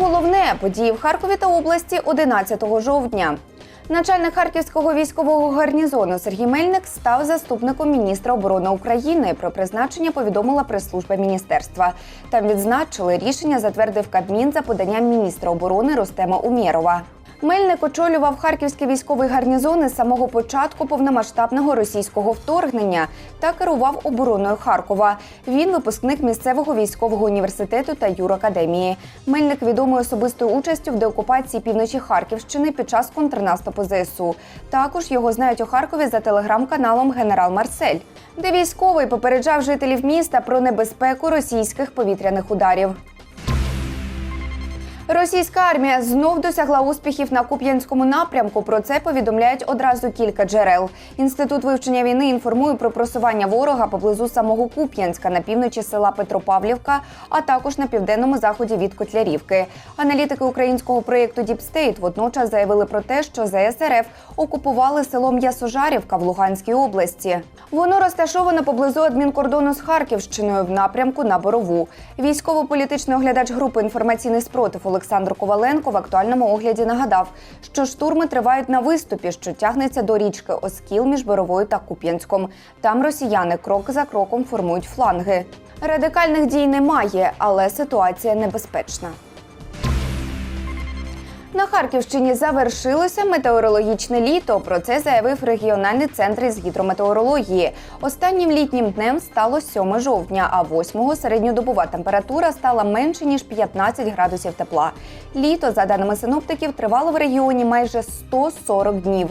головне події в Харкові та області 11 жовтня. Начальник харківського військового гарнізону Сергій Мельник став заступником міністра оборони України. Про призначення повідомила прес-служба міністерства. Там відзначили рішення затвердив Кабмін за поданням міністра оборони Рустема Умєрова. Мельник очолював харківський військовий гарнізон із самого початку повномасштабного російського вторгнення та керував обороною Харкова. Він випускник місцевого військового університету та юракадемії. Мельник відомий особистою участю в деокупації півночі Харківщини під час контрнаступу ЗСУ. Також його знають у Харкові за телеграм-каналом Генерал Марсель, де військовий попереджав жителів міста про небезпеку російських повітряних ударів. Російська армія знов досягла успіхів на Куп'янському напрямку. Про це повідомляють одразу кілька джерел. Інститут вивчення війни інформує про просування ворога поблизу самого Куп'янська на півночі села Петропавлівка, а також на південному заході від Котлярівки. Аналітики українського проєкту Діпстейт водночас заявили про те, що ЗСРФ окупували село М'ясожарівка в Луганській області. Воно розташовано поблизу адмінкордону з Харківщиною в напрямку на Борову. Військово-політичний оглядач групи інформаційний спротив Олександр Коваленко в актуальному огляді нагадав, що штурми тривають на виступі, що тягнеться до річки Оскіл між Боровою та Куп'янськом. Там росіяни крок за кроком формують фланги. Радикальних дій немає, але ситуація небезпечна. На Харківщині завершилося метеорологічне літо. Про це заявив регіональний центр із гідрометеорології. Останнім літнім днем стало 7 жовтня, а 8-го середньодобова температура стала менше ніж 15 градусів тепла. Літо, за даними синоптиків, тривало в регіоні майже 140 днів.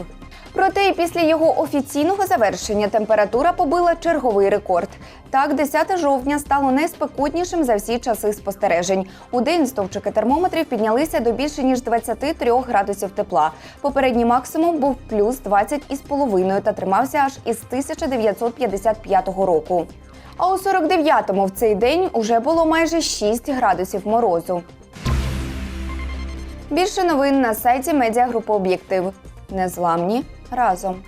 Проте і після його офіційного завершення температура побила черговий рекорд. Так, 10 жовтня стало найспекотнішим за всі часи спостережень. У день стовпчики термометрів піднялися до більше ніж 23 градусів тепла. Попередній максимум був плюс 20,5 та тримався аж із 1955 року. А у 49-му в цей день уже було майже 6 градусів морозу. Більше новин на сайті медіагрупи Об'єктив. Незламні разом.